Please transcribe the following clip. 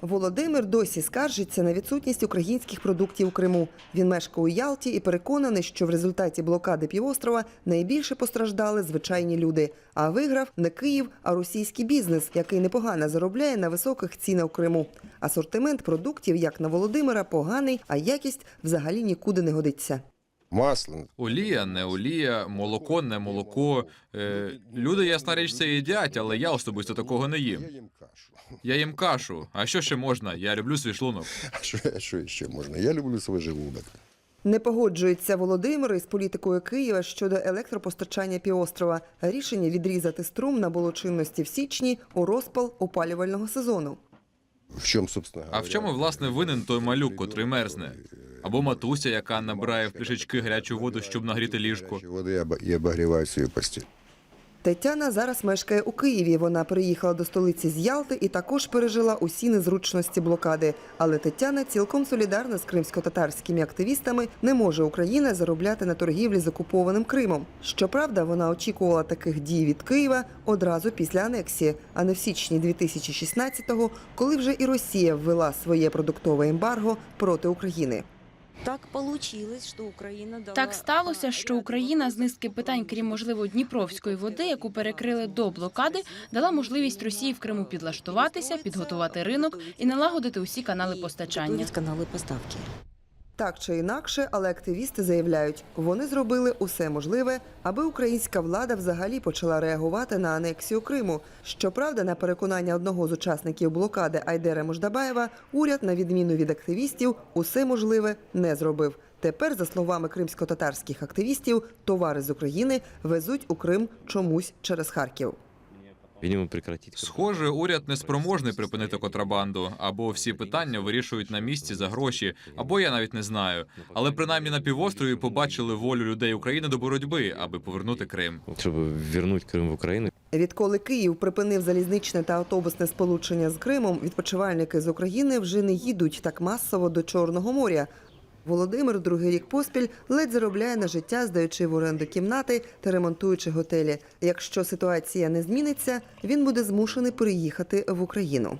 Володимир досі скаржиться на відсутність українських продуктів у Криму. Він мешкає у Ялті і переконаний, що в результаті блокади півострова найбільше постраждали звичайні люди. А виграв не Київ, а російський бізнес, який непогано заробляє на високих цінах у Криму. Асортимент продуктів, як на Володимира, поганий, а якість взагалі нікуди не годиться. Масло. Олія, не олія, молоко, не молоко. Е, люди, ясна річ, це їдять, але я особисто такого не їм. Я їм кашу. Я їм кашу. А що ще можна? Я люблю свій шлунок. А що, що ще можна? Я люблю свій желудок. Не погоджується Володимир із політикою Києва щодо електропостачання півострова. Рішення відрізати струм набуло чинності в січні у розпал опалювального сезону. В чому, собственно А в чому, власне, винен той малюк, котрий мерзне? Або матуся, яка набирає в пляшечки гарячу воду, щоб нагріти ліжко. Води я, обогріваю свою постіль. Тетяна зараз мешкає у Києві. Вона приїхала до столиці з Ялти і також пережила усі незручності блокади. Але Тетяна цілком солідарна з кримсько-татарськими активістами. Не може Україна заробляти на торгівлі з окупованим Кримом. Щоправда, вона очікувала таких дій від Києва одразу після анексії, а не в січні 2016-го, коли вже і Росія ввела своє продуктове ембарго проти України. Так получилось, що Україна дала... Так сталося, що Україна з низки питань, крім можливо Дніпровської води, яку перекрили до блокади, дала можливість Росії в Криму підлаштуватися, підготувати ринок і налагодити усі канали постачання. Канали поставки. Так чи інакше, але активісти заявляють, вони зробили усе можливе, аби українська влада взагалі почала реагувати на анексію Криму. Щоправда, на переконання одного з учасників блокади Айдера Мождабаєва, уряд, на відміну від активістів, усе можливе не зробив. Тепер, за словами кримсько-татарських активістів, товари з України везуть у Крим чомусь через Харків. Видимо, прекратить. Схоже, уряд неспроможний припинити контрабанду, або всі питання вирішують на місці за гроші, або я навіть не знаю. Але принаймні на півострові побачили волю людей України до боротьби, аби повернути Крим. Щоб вернуть Крим в Україну. Відколи Київ припинив залізничне та автобусне сполучення з Кримом, відпочивальники з України вже не їдуть так масово до Чорного моря. Володимир другий рік поспіль ледь заробляє на життя, здаючи в оренду кімнати та ремонтуючи готелі. Якщо ситуація не зміниться, він буде змушений переїхати в Україну.